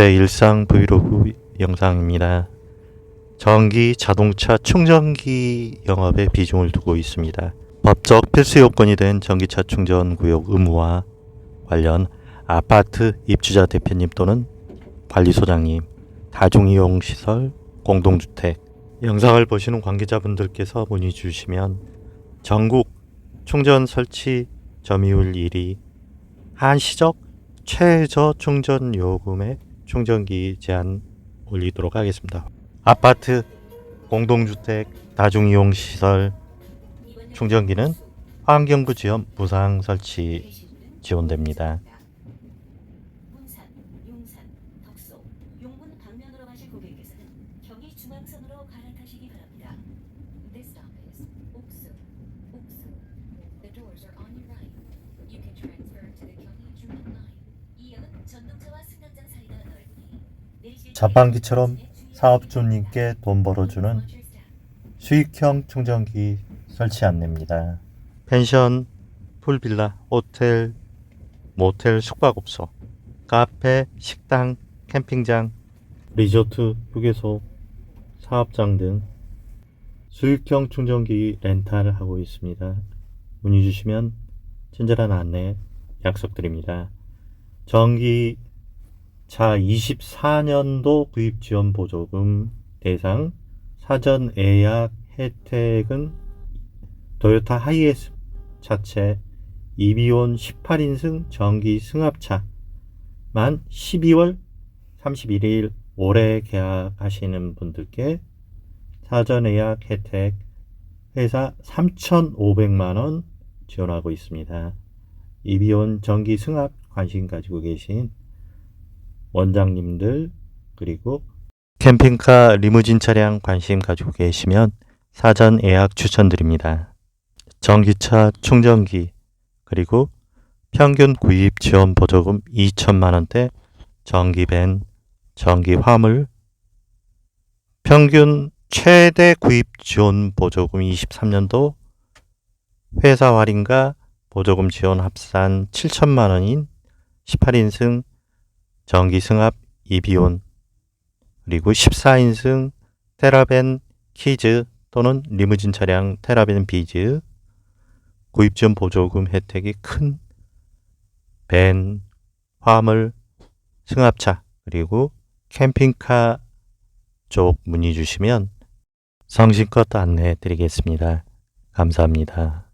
제 일상 브이로그 영상입니다. 전기 자동차 충전기 영업에 비중을 두고 있습니다. 법적 필수 요건이 된 전기차 충전 구역 의무화 관련 아파트 입주자 대표님 또는 관리소장님, 다중이용 시설, 공동주택 영상을 보시는 관계자분들께서 문의 주시면 전국 충전 설치 점유율 1위 한시적 최저 충전 요금의 충전기 제한 올리도록 하겠습니다. 아파트, 공동주택, 다중이용 시설 충전기는 환경부 지원 무상 설치 지원됩니다. The doors are on your right. You can transfer to the 경의 중앙 line. 자판기처럼 사업주님께 돈 벌어주는 수익형 충전기 설치 안내입니다. 펜션, 풀빌라, 호텔, 모텔, 숙박업소, 카페, 식당, 캠핑장, 리조트, 휴게소, 사업장 등 수익형 충전기 렌탈을 하고 있습니다. 문의 주시면 친절한 안내 약속드립니다. 전기 자 24년도 구입 지원 보조금 대상 사전 예약 혜택은 도요타 하이에스 차체 이비온 18인승 전기 승합차 만 12월 31일 올해 계약하시는 분들께 사전 예약 혜택 회사 3,500만 원 지원하고 있습니다. 이비온 전기 승합 관심 가지고 계신 원장님들 그리고 캠핑카 리무진 차량 관심 가지고 계시면 사전 예약 추천드립니다. 전기차 충전기 그리고 평균 구입 지원 보조금 2천만 원대 전기밴, 전기 화물 평균 최대 구입 지원 보조금 23년도 회사 할인과 보조금 지원 합산 7천만 원인 18인승 전기 승합 이비온 그리고 14인승 테라벤 키즈 또는 리무진 차량 테라벤 비즈 구입 지원 보조금 혜택이 큰 밴, 화물, 승합차 그리고 캠핑카 쪽 문의 주시면 성심껏 안내해 드리겠습니다. 감사합니다.